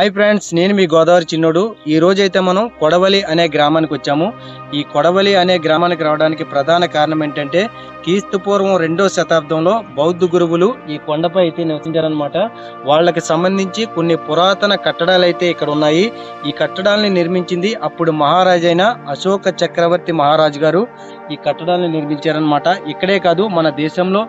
Hi friends నేను మీ గోదావరి చిన్నోడు. ఈ రోజు అయితే మనం కొడవలి అనే గ్రామానికి వచ్చాము. ఈ కొడవలి అనే గ్రామానికి రావడానికి ప్రధాన కారణం ఏంటంటే క్రీస్తు పూర్వం రెండో శతాబ్దంలో బౌద్ధ గురువులు ఈ కొండపై అయితే నివసించారనమాట వాళ్ళకి సంబంధించి కొన్ని పురాతన కట్టడాలు అయితే ఇక్కడ ఉన్నాయి. ఈ కట్టడాలని నిర్మించింది అప్పుడు మహారాజైన అశోక చక్రవర్తి మహారాజు గారు ఈ కట్టడాలను నిర్మించారనమాట ఇక్కడే కాదు మన దేశంలో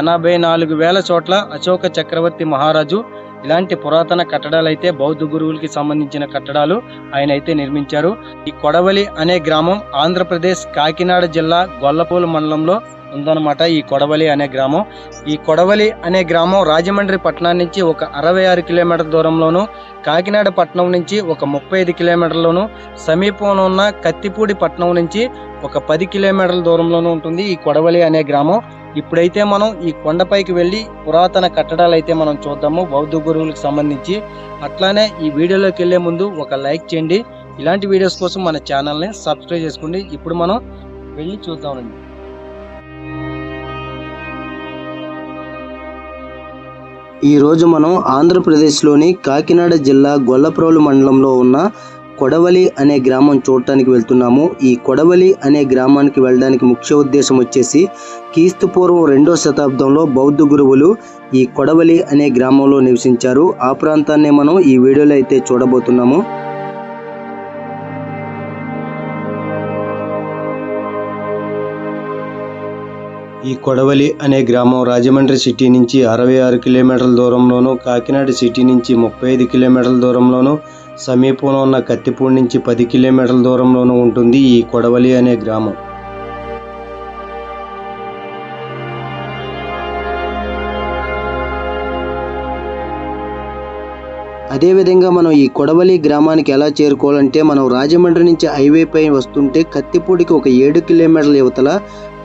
ఎనభై నాలుగు వేల చోట్ల అశోక చక్రవర్తి మహారాజు ఇలాంటి పురాతన కట్టడాలు అయితే బౌద్ధ గురువులకి సంబంధించిన కట్టడాలు ఆయన అయితే నిర్మించారు. ఈ కొడవలి అనే గ్రామం ఆంధ్రప్రదేశ్ కాకినాడ జిల్లా గొల్లపూలు మండలంలో ఉందన్నమాట ఈ కొడవలి అనే గ్రామం. ఈ కొడవలి అనే గ్రామం రాజమండ్రి పట్టణం నుంచి ఒక అరవై ఆరు కిలోమీటర్ దూరంలోను కాకినాడ పట్టణం నుంచి ఒక ముప్పై ఐదు కిలోమీటర్లోను సమీపంలో ఉన్న కత్తిపూడి పట్టణం నుంచి ఒక పది కిలోమీటర్ల దూరంలోనూ ఉంటుంది ఈ కొడవలి అనే గ్రామం. ఇప్పుడైతే మనం ఈ కొండపైకి వెళ్ళి పురాతన కట్టడాలు అయితే మనం చూద్దాము. బౌద్ధ గురువులకు సంబంధించి. అట్లానే ఈ వీడియోలోకి వెళ్ళే ముందు ఒక లైక్ చేయండి. ఇలాంటి వీడియోస్ కోసం మన ఛానల్ని సబ్స్క్రైబ్ చేసుకోండి. ఇప్పుడు మనం వెళ్ళి చూద్దామండి. ఈరోజు మనం ఆంధ్రప్రదేశ్లోని కాకినాడ జిల్లా గొల్లప్రోలు మండలంలో ఉన్న కొడవలి అనే గ్రామం చూడటానికి వెళ్తున్నాము. ఈ కొడవలి అనే గ్రామానికి వెళ్ళడానికి ముఖ్య ఉద్దేశం వచ్చేసి క్రీస్తు పూర్వం రెండో శతాబ్దంలో బౌద్ధ గురువులు ఈ కొడవలి అనే గ్రామంలో నివసించారు. ఆ ప్రాంతాన్ని మనం ఈ వీడియోలో అయితే చూడబోతున్నాము. ఈ కొడవలి అనే గ్రామం రాజమండ్రి సిటీ నుంచి అరవై ఆరు కిలోమీటర్ల దూరంలోను కాకినాడ సిటీ నుంచి ముప్పై ఐదు కిలోమీటర్ల దూరంలోను సమీపంలో ఉన్న కత్తిపూడి నుంచి పది కిలోమీటర్ల దూరంలోనూ ఉంటుంది ఈ కొడవలి అనే గ్రామం. అదేవిధంగా మనం ఈ కొడవలి గ్రామానికి ఎలా చేరుకోవాలంటే మనం రాజమండ్రి నుంచి హైవే పై వస్తుంటే కత్తిపూడికి ఒక ఏడు కిలోమీటర్ల యువతల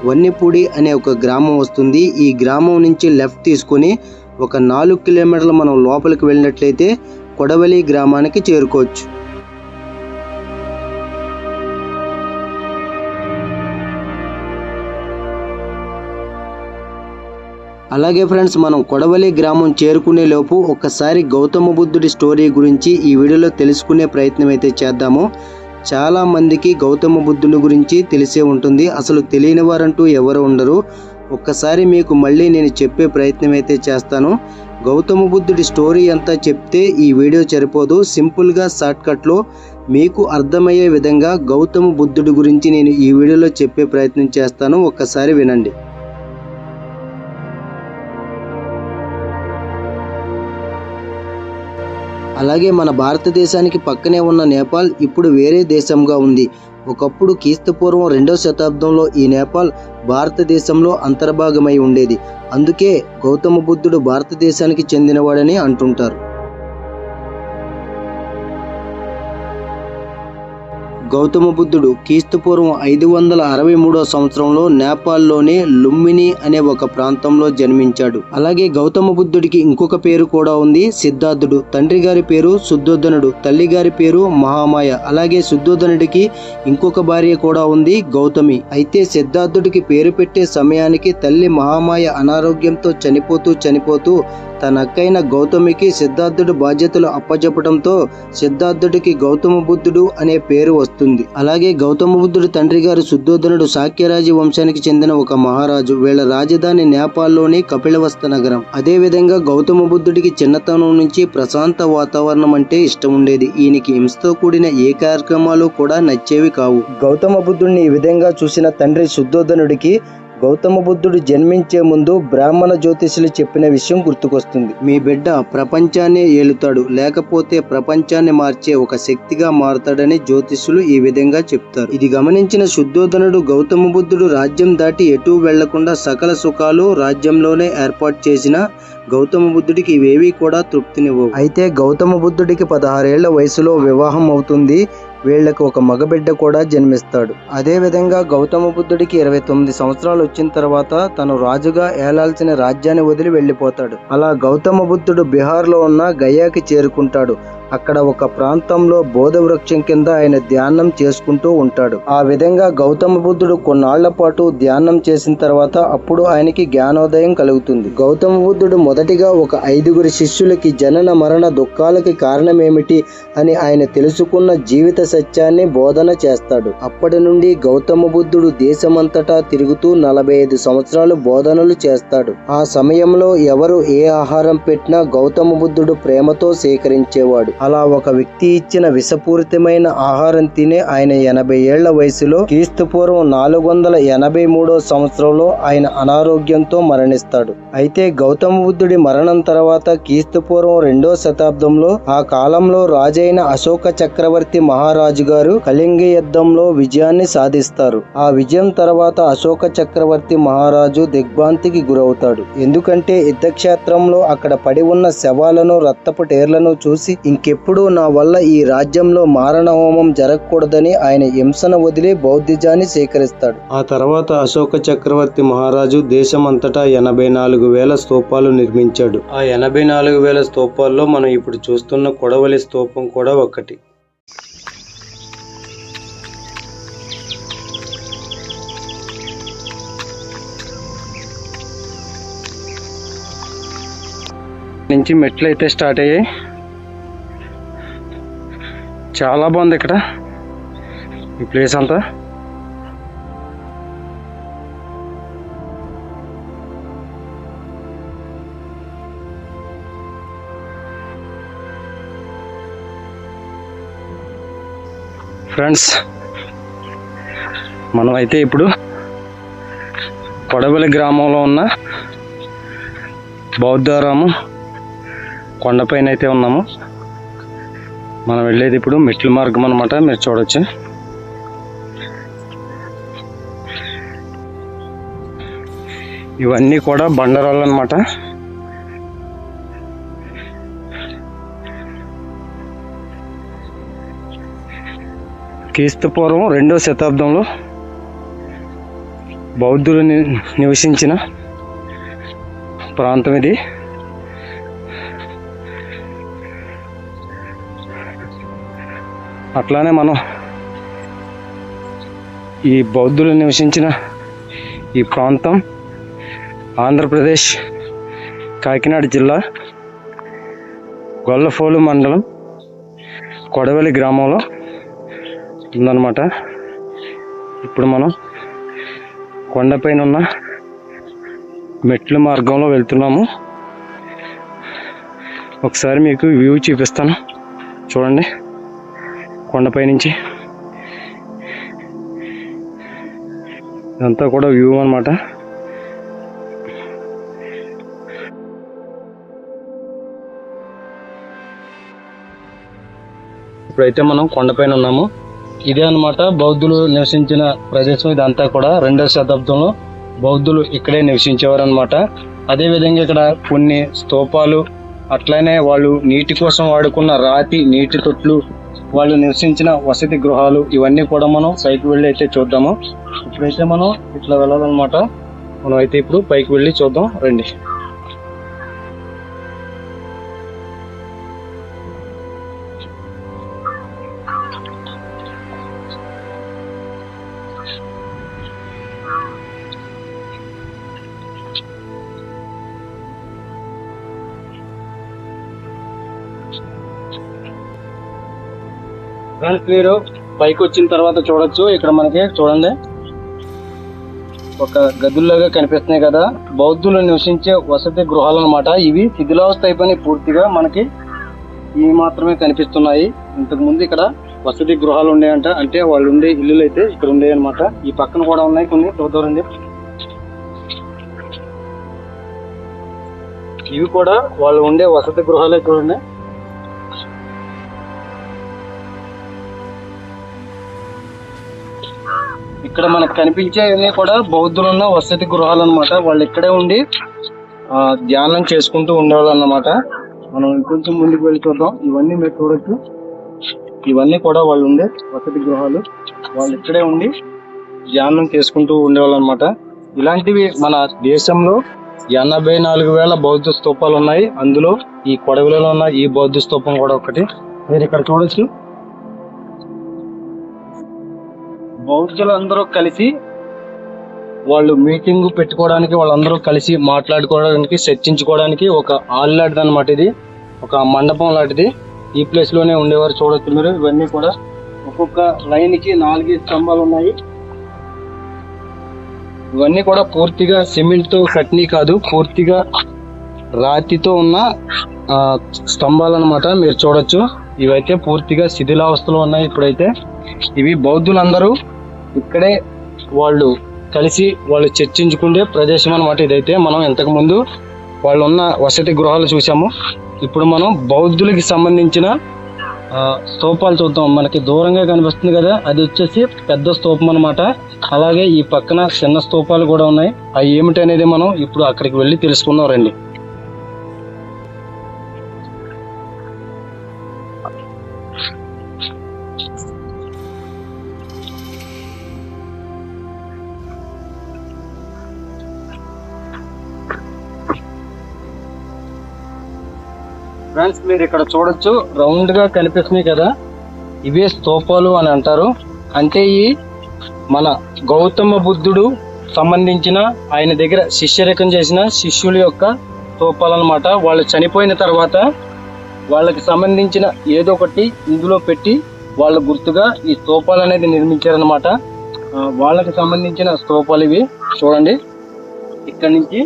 వన్నిపూడి అనే ఒక గ్రామం వస్తుంది. ఈ గ్రామం నుంచి లెఫ్ట్ తీసుకొని ఒక నాలుగు కిలోమీటర్లు మనం లోపలికి వెళ్ళినట్లయితే కొడవలి గ్రామానికి చేరుకోవచ్చు. అలాగే ఫ్రెండ్స్ మనం కొడవలి గ్రామం చేరుకునే లోపు ఒక్కసారి గౌతమ బుద్ధుడి స్టోరీ గురించి ఈ వీడియోలో తెలుసుకునే ప్రయత్నం అయితే చేద్దాము. చాలా మందికి గౌతమ బుద్ధుని గురించి తెలిసే ఉంటుంది. అసలు తెలియని వారంటూ ఎవరు ఉండరు. ఒక్కసారి మీకు మళ్ళీ నేను చెప్పే ప్రయత్నం అయితే చేస్తాను. గౌతమ బుద్ధుడి స్టోరీ అంతా చెప్తే ఈ వీడియో సరిపోదు. సింపుల్గా షార్ట్కట్లో మీకు అర్థమయ్యే విధంగా గౌతమ బుద్ధుడి గురించి నేను ఈ వీడియోలో చెప్పే ప్రయత్నం చేస్తాను. ఒక్కసారి వినండి. అలాగే మన భారతదేశానికి పక్కనే ఉన్న నేపాల్ ఇప్పుడు వేరే దేశంగా ఉంది. ఒకప్పుడు క్రీస్తుపూర్వం రెండవ శతాబ్దంలో ఈ నేపాల్ భారతదేశంలో అంతర్భాగమై ఉండేది. అందుకే గౌతమ బుద్ధుడు భారతదేశానికి చెందినవాడని అంటుంటారు. గౌతమ బుద్ధుడు క్రీస్తుపూర్వం ఐదు వందల అరవై మూడో సంవత్సరంలో నేపాల్లోని లుంబిని అనే ఒక ప్రాంతంలో జన్మించాడు. అలాగే గౌతమ బుద్ధుడికి ఇంకొక పేరు కూడా ఉంది సిద్ధార్థుడు. తండ్రి గారి పేరు శుద్ధోధనుడు తల్లి గారి పేరు మహామాయ. అలాగే శుద్ధోధనుడికి ఇంకొక భార్య కూడా ఉంది గౌతమి. అయితే సిద్ధార్థుడికి పేరు పెట్టే సమయానికి తల్లి మహామాయ అనారోగ్యంతో చనిపోతూ చనిపోతూ తనక్కైన గౌతమికి సిద్ధార్థుడు బాధ్యతలు అప్పచెప్పడంతో సిద్ధార్థుడికి గౌతమ బుద్ధుడు అనే పేరు వస్తుంది. అలాగే గౌతమ బుద్ధుడు తండ్రి గారు శుద్ధోధనుడు శాక్యరాజు వంశానికి చెందిన ఒక మహారాజు వీళ్ళ రాజధాని నేపాల్లోని కపిలవస్త నగరం. అదే విధంగా గౌతమ బుద్ధుడికి చిన్నతనం నుంచి ప్రశాంత వాతావరణం అంటే ఇష్టం ఉండేది. ఈయనకి హింసతో కూడిన ఏ కార్యక్రమాలు కూడా నచ్చేవి కావు. గౌతమ బుద్ధుడిని ఈ విధంగా చూసిన తండ్రి శుద్ధోధనుడికి గౌతమ బుద్ధుడు జన్మించే ముందు బ్రాహ్మణ జ్యోతిషులు చెప్పిన విషయం గుర్తుకొస్తుంది. మీ బిడ్డ ప్రపంచాన్ని ఏలుతాడు లేకపోతే ప్రపంచాన్ని మార్చే ఒక శక్తిగా మారుతాడని జ్యోతిషులు ఈ విధంగా చెప్తారు. ఇది గమనించిన శుద్ధోధనుడు గౌతమ బుద్ధుడు రాజ్యం దాటి ఎటూ వెళ్ళకుండా సకల సుఖాలు రాజ్యంలోనే ఏర్పాటు చేసిన గౌతమ బుద్ధుడికి ఇవేవి కూడా తృప్తినివ్వవు. అయితే గౌతమ బుద్ధుడికి పదహారేళ్ళ వయసులో వివాహం అవుతుంది. వీళ్ళకు ఒక మగబిడ్డ కూడా జన్మిస్తాడు. అదే విధంగా గౌతమ బుద్ధుడికి ఇరవై తొమ్మిది సంవత్సరాలు వచ్చిన తర్వాత తను రాజుగా ఏలాల్సిన రాజ్యాన్ని వదిలి వెళ్ళిపోతాడు. అలా గౌతమ బుద్ధుడు బీహార్లో ఉన్న గయాకి చేరుకుంటాడు. అక్కడ ఒక ప్రాంతంలో బోధ వృక్షం కింద ఆయన ధ్యానం చేసుకుంటూ ఉంటాడు. ఆ విధంగా గౌతమ బుద్ధుడు కొన్నాళ్ళ పాటు ధ్యానం చేసిన తర్వాత అప్పుడు ఆయనకి జ్ఞానోదయం కలుగుతుంది. గౌతమ బుద్ధుడు మొదటిగా ఒక ఐదుగురు శిష్యులకి జనన మరణ దుఃఖాలకి కారణమేమిటి అని ఆయన తెలుసుకున్న జీవిత సత్యాన్ని బోధన చేస్తాడు. అప్పటి నుండి గౌతమ బుద్ధుడు దేశమంతటా తిరుగుతూ నలభై ఐదు సంవత్సరాలు బోధనలు చేస్తాడు. ఆ సమయంలో ఎవరు ఏ ఆహారం పెట్టినా గౌతమ బుద్ధుడు ప్రేమతో సేకరించేవాడు. అలా ఒక వ్యక్తి ఇచ్చిన విషపూరితమైన ఆహారం తినే ఆయన ఎనభై ఏళ్ళ వయసులో క్రీస్తు పూర్వం నాలుగు వందల ఎనభై మూడో సంవత్సరంలో ఆయన అనారోగ్యంతో మరణిస్తాడు. అయితే గౌతమ బుద్ధుడి మరణం తర్వాత క్రీస్తు పూర్వం రెండో శతాబ్దంలో ఆ కాలంలో రాజైన అశోక చక్రవర్తి మహారాజు గారు కళింగ యుద్ధంలో విజయాన్ని సాధిస్తారు. ఆ విజయం తర్వాత అశోక చక్రవర్తి మహారాజు దిగ్భ్రాంతికి గురవుతాడు. ఎందుకంటే యుద్ధక్షేత్రంలో అక్కడ పడి ఉన్న శవాలను రక్తపు టేర్లను చూసి ఇంకెప్పుడు నా వల్ల ఈ రాజ్యంలో మారణ హోమం జరగకూడదని ఆయన హింసను వదిలి బౌద్ధిజాన్ని సేకరిస్తాడు. ఆ తర్వాత అశోక చక్రవర్తి మహారాజు దేశమంతటా ఎనభై నాలుగు వేల స్తూపాలు నిర్మించాడు. ఆ ఎనభై నాలుగు వేల స్తూపాల్లో మనం ఇప్పుడు చూస్తున్న కొడవలి స్తూపం కూడా ఒకటి నుంచి మెట్లు అయితే స్టార్ట్ అయ్యాయి. చాలా బాగుంది ఇక్కడ. ఈ ప్లేస్ అంతా. ఫ్రెండ్స్ మనం అయితే ఇప్పుడు కొడవలి గ్రామంలో ఉన్న బౌద్ధారామం కొండపైన అయితే ఉన్నాము. మనం వెళ్ళేది ఇప్పుడు మెట్ల మార్గం అనమాట మీరు చూడొచ్చు. ఇవన్నీ కూడా బండరాళ్ళు అనమాట క్రీస్తుపూర్వం రెండవ రెండో శతాబ్దంలో బౌద్ధులు నివసించిన ప్రాంతం ఇది. అట్లానే మనం ఈ బౌద్ధులు నివసించిన ఈ ప్రాంతం ఆంధ్రప్రదేశ్ కాకినాడ జిల్లా గొల్లఫోలు మండలం కొడవలి గ్రామంలో ఉందన్నమాట. ఇప్పుడు మనం కొండపైన ఉన్న మెట్ల మార్గంలో వెళ్తున్నాము. ఒకసారి మీకు వ్యూ చూపిస్తాను. చూడండి. కొండపై నుంచి. ఇదంతా కూడా వ్యూ అనమాట ఇప్పుడైతే మనం కొండపైన ఉన్నాము. ఇదే అనమాట బౌద్ధులు నివసించిన ప్రదేశం. ఇదంతా కూడా రెండవ శతాబ్దంలో బౌద్ధులు ఇక్కడే నివసించేవారు అనమాట అదే విధంగా ఇక్కడ కొన్ని స్తూపాలు అట్లనే వాళ్ళు నీటి కోసం వాడుకున్న రాతి నీటి తొట్లు వాళ్ళు నివసించిన వసతి గృహాలు ఇవన్నీ కూడా మనం పైకి వెళ్ళి అయితే చూద్దాము. ఇప్పుడైతే మనం ఇట్లా వెళ్ళాలన్నమాట. మనం అయితే ఇప్పుడు పైకి వెళ్ళి చూద్దాం. రండి. ఫ్రెండ్స్ మీరు పైకి వచ్చిన తర్వాత చూడొచ్చు. ఇక్కడ మనకి చూడండి. ఒక గదుల్లాగా కనిపిస్తున్నాయి కదా. బౌద్ధులు నివసించే వసతి గృహాలు అనమాట ఇవి శిథిలావస్థ అయిపోయినాయి పూర్తిగా మనకి ఇవి మాత్రమే కనిపిస్తున్నాయి. ఇంతకు ముందు ఇక్కడ వసతి గృహాలు ఉన్నాయంట అంటే వాళ్ళు ఉండే ఇల్లులు అయితే ఇక్కడ ఉండే అనమాట ఈ పక్కన కూడా ఉన్నాయి కొన్ని. చూద్దామండి ఇవి కూడా వాళ్ళు ఉండే వసతి గృహాలే చూడండి. ఇక్కడ మనకు కనిపించేవన్నీ కూడా బౌద్ధులున్న వసతి గృహాలు అన్నమాట వాళ్ళు ఇక్కడే ఉండి ఆ, ధ్యానం చేసుకుంటూ ఉండేవాళ్ళు అన్నమాట మనం ఇంకొంచెం ముందుకు వెళ్ళి చూద్దాం. ఇవన్నీ మీరు చూడొచ్చు. ఇవన్నీ కూడా వాళ్ళు ఉండే వసతి గృహాలు. వాళ్ళు ఇక్కడే ఉండి ధ్యానం చేసుకుంటూ ఉండేవాళ్ళు అనమాట ఇలాంటివి మన దేశంలో ఎనభై నాలుగు వేల బౌద్ధ స్తూపాలు ఉన్నాయి అందులో ఈ కొడవలిలో ఉన్న ఈ బౌద్ధ స్తూపం కూడా ఒకటి. మీరు ఇక్కడ చూడొచ్చు. బౌద్ధులందరూ కలిసి వాళ్ళు మీటింగ్ పెట్టుకోవడానికి వాళ్ళందరూ కలిసి మాట్లాడుకోవడానికి చర్చించుకోవడానికి ఒక హాల్ లాంటిది అనమాట ఇది. ఒక మండపం లాంటిది. ఈ ప్లేస్లోనే ఉండేవారు చూడొచ్చు మీరు. ఇవన్నీ కూడా ఒక్కొక్క లైన్కి నాలుగు స్తంభాలు ఉన్నాయి. ఇవన్నీ కూడా పూర్తిగా సిమెంట్తో కట్నీ కాదు పూర్తిగా రాతితో ఉన్న స్తంభాలు అనమాట మీరు చూడొచ్చు. ఇవైతే పూర్తిగా శిథిలావస్థలో ఉన్నాయి ఇప్పుడైతే. ఇవి బౌద్ధులందరూ ఇక్కడే వాళ్ళు కలిసి వాళ్ళు చర్చించుకునే ప్రదేశం అన్నమాట ఇదైతే. మనం ఇంతకుముందు వాళ్ళు ఉన్న వసతి గృహాలు చూసాము. ఇప్పుడు మనం బౌద్ధులకి సంబంధించిన స్తూపాలు చూద్దాం. మనకి దూరంగా కనిపిస్తుంది కదా అది వచ్చేసి పెద్ద స్తూపం అన్నమాట. అలాగే ఈ పక్కన చిన్న స్తూపాలు కూడా ఉన్నాయి. అవి ఏమిటనేది మనం ఇప్పుడు అక్కడికి వెళ్ళి తెలుసుకుందాం రండి. ఫ్రెండ్స్ మీరు ఇక్కడ చూడొచ్చు రౌండ్గా కనిపిస్తున్నాయి కదా. ఇవే స్తూపాలు అని అంటారు. అంటే ఈ మన గౌతమ బుద్ధుడు సంబంధించిన ఆయన దగ్గర శిష్యరకం చేసిన శిష్యుల యొక్క స్తూపాలు అన్నమాట వాళ్ళు చనిపోయిన తర్వాత వాళ్ళకి సంబంధించిన ఏదో ఒకటి ఇందులో పెట్టి వాళ్ళ గుర్తుగా ఈ స్తూపాలు అనేది నిర్మించారనమాట వాళ్ళకి సంబంధించిన స్తూపాలు ఇవి. చూడండి. ఇక్కడ నుంచి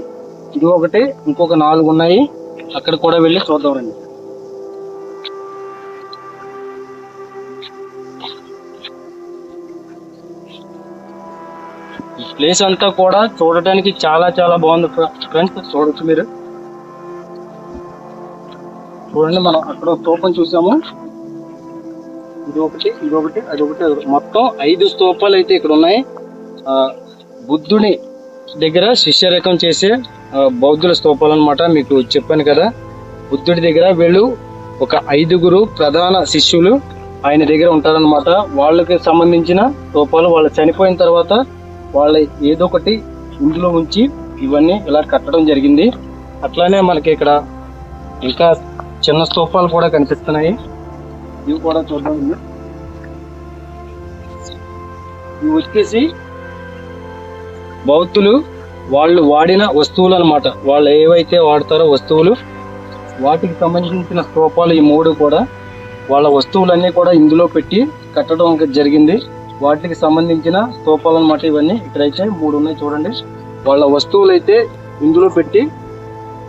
ఇది ఒకటి ఇంకొక నాలుగు ఉన్నాయి. అక్కడ కూడా వెళ్ళి చూద్దాం రండి. ఈ ప్లేస్ అంతా కూడా చూడటానికి చాలా చాలా బాగుంది ఫ్రెండ్స్. చూడొచ్చు మీరు. చూడండి మనం అక్కడ స్తూపం చూసాము. ఇది ఒకటి ఇది ఒకటి అది ఒకటి. మొత్తం ఐదు స్తూపాలు అయితే ఇక్కడ ఉన్నాయి. బుద్ధుని దగ్గర శిష్యరకం చేసే బౌద్ధుల స్తూపాలు అనమాట మీకు చెప్పాను కదా. బుద్ధుడి దగ్గర వీళ్ళు ఒక ఐదుగురు ప్రధాన శిష్యులు ఆయన దగ్గర ఉంటారన్నమాట. వాళ్ళకి సంబంధించిన స్తూపాలు వాళ్ళు చనిపోయిన తర్వాత వాళ్ళ ఏదో ఒకటి ఇందులో ఉంచి ఇవన్నీ ఇలా కట్టడం జరిగింది. అట్లానే మనకి ఇక్కడ ఇంకా చిన్న స్తూపాలు కూడా కనిపిస్తున్నాయి. ఇవి కూడా చూద్దాం. ఇవి వచ్చేసి బౌద్ధులు వాళ్ళు వాడిన వస్తువులు అనమాట వాళ్ళు ఏవైతే వాడతారో వస్తువులు వాటికి సంబంధించిన స్తూపాలు ఈ మూడు కూడా వాళ్ళ వస్తువులన్నీ కూడా ఇందులో పెట్టి కట్టడం జరిగింది. వాటికి సంబంధించిన స్తూపాలు అనమాట ఇవన్నీ. ఇక్కడైతే మూడు ఉన్నాయి చూడండి. వాళ్ళ వస్తువులు అయితే ఇందులో పెట్టి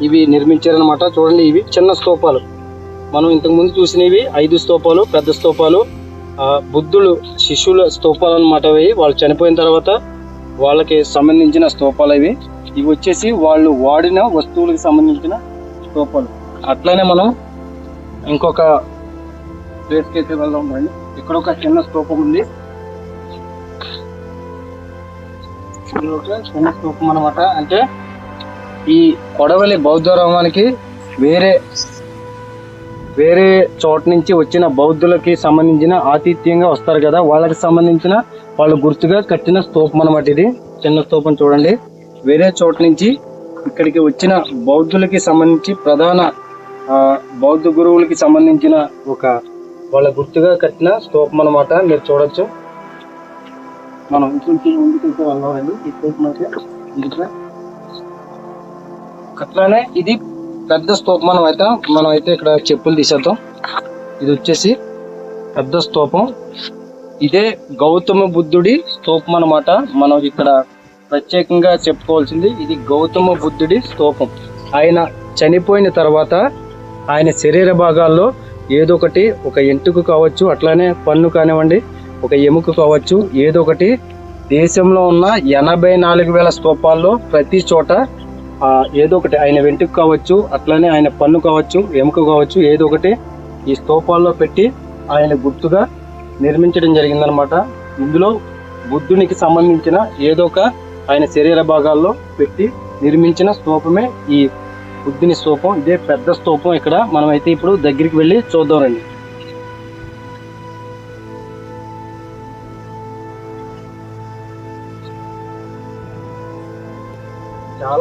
ఇవి నిర్మించారనమాట చూడండి ఇవి చిన్న స్తూపాలు. మనం ఇంతకుముందు చూసినవి ఐదు స్తూపాలు పెద్ద స్తూపాలు బుద్ధులు శిష్యుల స్తూపాలు అనమాట అవి. వాళ్ళు చనిపోయిన తర్వాత వాళ్ళకి సంబంధించిన స్తూపాలు ఇవి. ఇవి వచ్చేసి వాళ్ళు వాడిన వస్తువులకు సంబంధించిన స్తూపాలు. అట్లనే మనం ఇంకొక ప్లేస్కి అయితే వెళ్దాం రండి. ఇక్కడ ఒక చిన్న స్తూపం ఉంది. చిన్న స్తూపం అనమాట అంటే ఈ కొడవలి బౌద్ధ రామానికి వేరే వేరే చోట నుంచి వచ్చిన బౌద్ధులకి సంబంధించిన ఆతిథ్యంగా వస్తారు కదా వాళ్ళకి సంబంధించిన వాళ్ళు గుర్తుగా కట్టిన స్తూపం అనమాట ఇది. చిన్న స్తూపం చూడండి. వేరే చోట నుంచి ఇక్కడికి వచ్చిన బౌద్ధులకి సంబంధించి ప్రధాన బౌద్ధ గురువులకి సంబంధించిన ఒక వాళ్ళ గుర్తుగా కట్టిన స్తూపం అనమాట మీరు చూడొచ్చు. మనం ఇంకొంచెం ముందుకు వెళ్ళాలండి ఈ స్తూపం అయితే అట్లానే ఇది పెద్ద స్తూపం. అయితే మనం అయితే ఇక్కడ చెప్పులు తీసేద్దాం. ఇది వచ్చేసి పెద్ద స్తూపం. ఇదే గౌతమ బుద్ధుడి స్తూపం అనమాట మనం ఇక్కడ ప్రత్యేకంగా చెప్పుకోవాల్సింది ఇది గౌతమ బుద్ధుడి స్తూపం. ఆయన చనిపోయిన తర్వాత ఆయన శరీర భాగాల్లో ఏదో ఒకటి ఒక ఎంటుకు కావచ్చు అట్లానే పన్ను కానివ్వండి ఒక ఎముక కావచ్చు ఏదో ఒకటి దేశంలో ఉన్న ఎనభై నాలుగు వేల స్తూపాల్లో ప్రతి చోట ఏదో ఒకటి ఆయన వెంటుకు కావచ్చు అట్లానే ఆయన పన్ను కావచ్చు ఎముక కావచ్చు ఏదో ఒకటి ఈ స్తూపాల్లో పెట్టి ఆయన గుర్తుగా నిర్మించడం జరిగిందనమాట ఇందులో బుద్ధునికి సంబంధించిన ఏదో ఒక ఆయన శరీర భాగాల్లో పెట్టి నిర్మించిన స్తూపమే ఈ బుద్ధుని స్తూపం. ఇదే పెద్ద స్తూపం. ఇక్కడ మనమైతే ఇప్పుడు దగ్గరికి వెళ్ళి చూద్దాం రండి.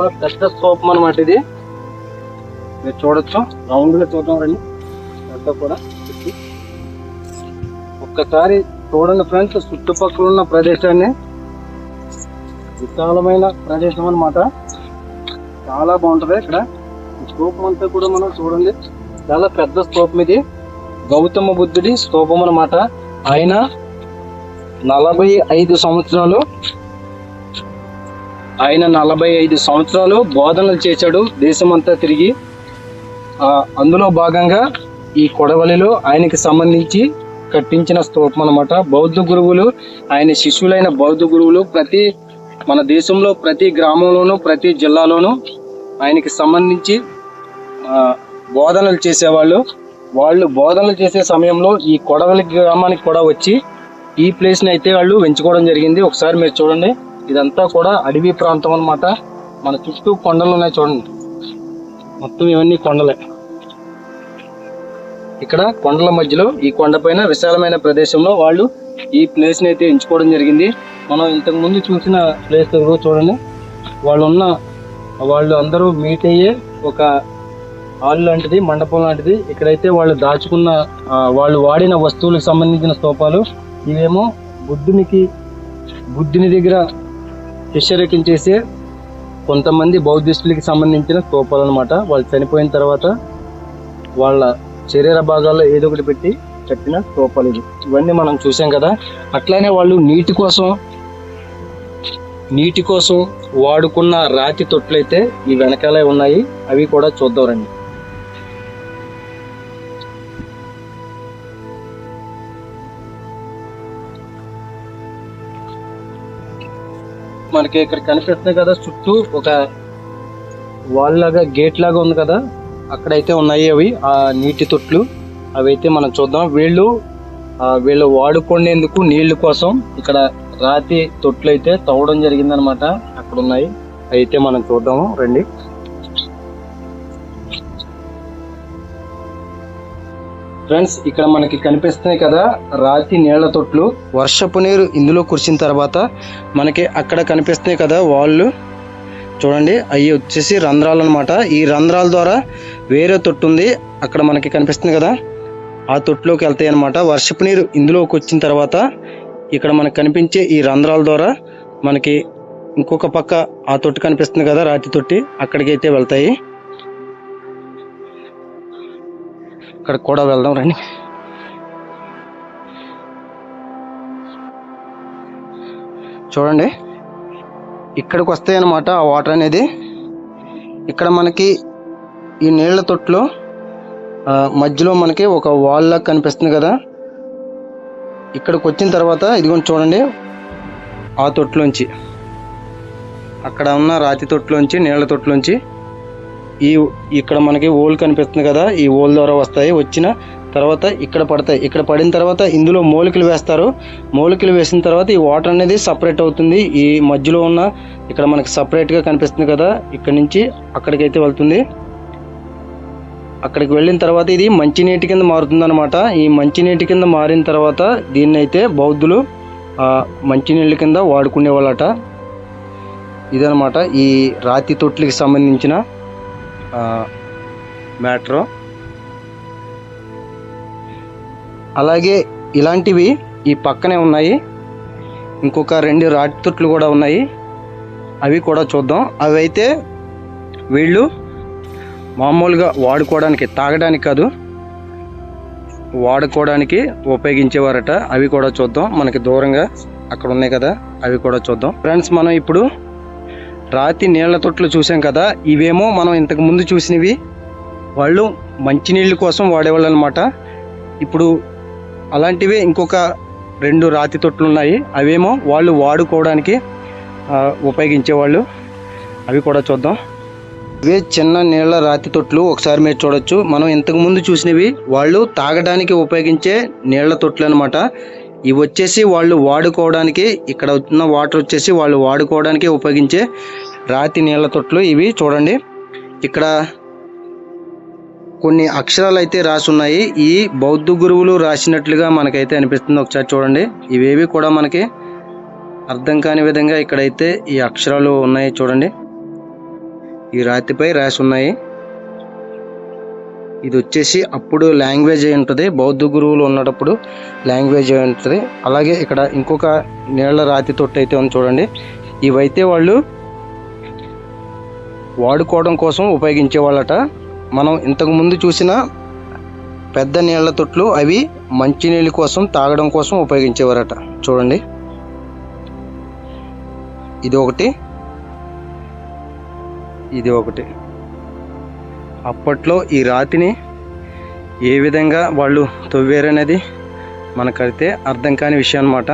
చాలా పెద్ద స్తూపం అనమాట ఇది. మీరు చూడొచ్చు. రౌండ్గా చూద్దాం రండి. అంతా కూడా. ఒక్కసారి చూడండి ఫ్రెండ్స్ చుట్టుపక్కల ఉన్న ప్రదేశాన్ని. విశాలమైన ప్రదేశం అన్నమాట. చాలా బాగుంటుంది ఇక్కడ. స్తూపం అంతా కూడా మనం చూడండి. చాలా పెద్ద స్తూపం ఇది. గౌతమ బుద్ధుడి స్తూపం అన్నమాట. ఆయన నలభై ఐదు సంవత్సరాలు ఆయన నలభై ఐదు సంవత్సరాలు బోధనలు చేశాడు. దేశమంతా తిరిగి అందులో భాగంగా ఈ కొడవలిలో ఆయనకి సంబంధించి కట్టించిన స్తూపం అనమాట బౌద్ధ గురువులు ఆయన శిష్యులైన బౌద్ధ గురువులు ప్రతి మన దేశంలో ప్రతి గ్రామంలోనూ ప్రతి జిల్లాలోనూ ఆయనకి సంబంధించి బోధనలు చేసేవాళ్ళు. వాళ్ళు బోధనలు చేసే సమయంలో ఈ కొడవలి గ్రామానికి కూడా వచ్చి ఈ ప్లేస్ని అయితే వాళ్ళు ఎంచుకోవడం జరిగింది. ఒకసారి మీరు చూడండి. ఇదంతా కూడా అడవి ప్రాంతం అన్నమాట. మన చుట్టూ కొండలు ఉన్నాయి చూడండి. మొత్తం ఇవన్నీ కొండలే. ఇక్కడ కొండల మధ్యలో ఈ కొండపైన విశాలమైన ప్రదేశంలో వాళ్ళు ఈ ప్లేస్ని అయితే ఎంచుకోవడం జరిగింది. మనం ఇంతకు ముందు చూసిన ప్లేస్ దగ్గర చూడండి. వాళ్ళు ఉన్న వాళ్ళు అందరూ మీట్ అయ్యే ఒక హాల్ లాంటిది మండపం లాంటిది. ఇక్కడైతే వాళ్ళు దాచుకున్న వాళ్ళు వాడిన వస్తువులకు సంబంధించిన స్తూపాలు. ఇవేమో బుద్ధునికి బుద్ధుని దగ్గర శిష్యరకించేసే కొంతమంది బౌద్ధిస్టులకి సంబంధించిన స్తూపాలు అనమాట వాళ్ళు చనిపోయిన తర్వాత వాళ్ళ శరీర భాగాల్లో ఏదో ఒకటి పెట్టి కట్టిన స్తూపాలు ఇవి. ఇవన్నీ మనం చూసాం కదా. అట్లానే వాళ్ళు నీటి కోసం నీటి కోసం వాడుకున్న రాతి తొట్లయితే ఈ వెనకాలే ఉన్నాయి. అవి కూడా చూద్దాం రండి. మనకి ఇక్కడ కనిపిస్తుంది కదా చుట్టూ ఒక వాల్ లాగా గేట్ లాగా ఉంది కదా. అక్కడైతే ఉన్నాయి అవి ఆ నీటి తొట్లు. అవి అయితే మనం చూద్దాం. వీళ్ళు వీళ్ళు వాడుకునేందుకు నీళ్ళు కోసం ఇక్కడ రాతి తొట్లు అయితే తవ్వడం జరిగిందనమాట. అక్కడ ఉన్నాయి అయితే మనం చూద్దాము. రండి. ఫ్రెండ్స్ ఇక్కడ మనకి కనిపిస్తున్నాయి కదా రాతి నీళ్ళ తొట్లు. వర్షపు నీరు ఇందులో కురిసిన తర్వాత మనకి అక్కడ కనిపిస్తున్నాయి కదా వాళ్ళు చూడండి అవి వచ్చేసి రంధ్రాలు అనమాట ఈ రంధ్రాల ద్వారా వేరే తొట్టు ఉంది అక్కడ మనకి కనిపిస్తుంది కదా. ఆ తొట్టులోకి వెళ్తాయి అనమాట వర్షపు నీరు ఇందులోకి వచ్చిన తర్వాత ఇక్కడ మనకు కనిపించే ఈ రంధ్రాల ద్వారా మనకి ఇంకొక పక్క ఆ తొట్టు కనిపిస్తుంది కదా రాతి తొట్టి. అక్కడికి అయితే వెళ్తాయి. ఇక్కడ కూడా వెళ్దాం రండి. చూడండి. ఇక్కడికి వస్తాయి అన్నమాట ఆ వాటర్ అనేది. ఇక్కడ మనకి ఈ నీళ్ళ తొట్లో మధ్యలో మనకి ఒక వాల్ లాగా కనిపిస్తుంది కదా. ఇక్కడికి వచ్చిన తర్వాత ఇదిగోండి చూడండి ఆ తొట్లోంచి. అక్కడ ఉన్న రాతి తొట్టులోంచి నీళ్ళ తొట్టులోంచి ఈ ఇక్కడ మనకి ఓల్ కనిపిస్తుంది కదా ఈ ఓల్ ద్వారా వస్తాయి. వచ్చిన తర్వాత ఇక్కడ పడతాయి. ఇక్కడ పడిన తర్వాత ఇందులో మూలికలు వేస్తారు. మూలికలు వేసిన తర్వాత ఈ వాటర్ అనేది సపరేట్ అవుతుంది. ఈ మధ్యలో ఉన్న ఇక్కడ మనకి సపరేట్గా కనిపిస్తుంది కదా ఇక్కడ నుంచి అక్కడికైతే వెళ్తుంది. అక్కడికి వెళ్ళిన తర్వాత ఇది మంచినీటి కింద మారుతుంది అనమాట ఈ మంచినీటి కింద మారిన తర్వాత దీన్ని అయితే బౌద్ధులు మంచినీళ్ళ కింద వాడుకునే వాళ్ళట ఇదనమాట ఈ రాతి తొట్లకి సంబంధించిన మ్యాటరు. అలాగే ఇలాంటివి ఈ పక్కనే ఉన్నాయి. ఇంకొక రెండు రాటి తొట్లు కూడా ఉన్నాయి. అవి కూడా చూద్దాం. అవి అయితే వీళ్ళు మామూలుగా వాడుకోవడానికి తాగడానికి కాదు వాడుకోవడానికి ఉపయోగించేవారట. అవి కూడా చూద్దాం. మనకి దూరంగా అక్కడ ఉన్నాయి కదా అవి కూడా చూద్దాం. ఫ్రెండ్స్ మనం ఇప్పుడు రాతి నీళ్ళ తొట్లు చూసాం కదా ఇవేమో మనం ఇంతకు ముందు చూసినవి. వాళ్ళు మంచినీళ్ళ కోసం వాడేవాళ్ళు అనమాట ఇప్పుడు అలాంటివే ఇంకొక రెండు రాతి తొట్లు ఉన్నాయి. అవేమో వాళ్ళు వాడుకోవడానికి ఉపయోగించేవాళ్ళు. అవి కూడా చూద్దాం. ఇవే చిన్న నీళ్ళ రాతి తొట్లు ఒకసారి మీరు చూడొచ్చు. మనం ఇంతకు ముందు చూసినవి వాళ్ళు తాగడానికి ఉపయోగించే నీళ్ళ తొట్లు అనమాట ఇవి వచ్చేసి వాళ్ళు వాడుకోవడానికి ఇక్కడ ఉన్న వాటర్ వచ్చేసి వాళ్ళు వాడుకోవడానికి ఉపయోగించే రాతి నీళ్ళ తొట్లు ఇవి చూడండి. ఇక్కడ కొన్ని అక్షరాలు అయితే రాసి ఉన్నాయి ఈ బౌద్ధ గురువులు రాసినట్లుగా మనకైతే అనిపిస్తుంది. ఒకసారి చూడండి. ఇవేవి కూడా మనకి అర్థం కాని విధంగా ఇక్కడైతే ఈ అక్షరాలు ఉన్నాయి చూడండి. ఈ రాతిపై రాసి ఉన్నాయి ఇది వచ్చేసి అప్పుడు లాంగ్వేజ్ అయి ఉంటుంది. బౌద్ధ గురువులు ఉన్నప్పుడు లాంగ్వేజ్ అయి ఉంటుంది. అలాగే ఇక్కడ ఇంకొక నీళ్ళ రాతి తొట్టు అయితే ఉంది చూడండి. ఇవైతే వాళ్ళు వాడుకోవడం కోసం ఉపయోగించే వాళ్ళట మనం ఇంతకుముందు చూసిన పెద్ద నీళ్ళ తొట్లు అవి మంచినీళ్ళ కోసం తాగడం కోసం ఉపయోగించేవారట. చూడండి. ఇది ఒకటి. ఇది ఒకటి. అప్పట్లో ఈ రాతిని ఏ విధంగా వాళ్ళు తవ్వారనేది మనకైతే అర్థం కాని విషయం అన్నమాట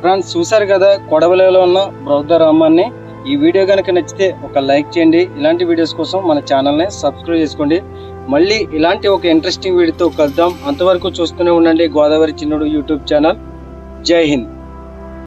ఫ్రెండ్స్ చూసారు కదా కొడవలిలో ఉన్న బౌద్ధ రామాన్ని. ఈ వీడియో కనుక నచ్చితే ఒక లైక్ చేయండి. ఇలాంటి వీడియోస్ కోసం మన ఛానల్ని సబ్స్క్రైబ్ చేసుకోండి. మళ్ళీ ఇలాంటి ఒక ఇంట్రెస్టింగ్ వీడియోతో కలుద్దాం. అంతవరకు చూస్తూనే ఉండండి గోదావరి చిన్నుడు యూట్యూబ్ ఛానల్. జై హింద్.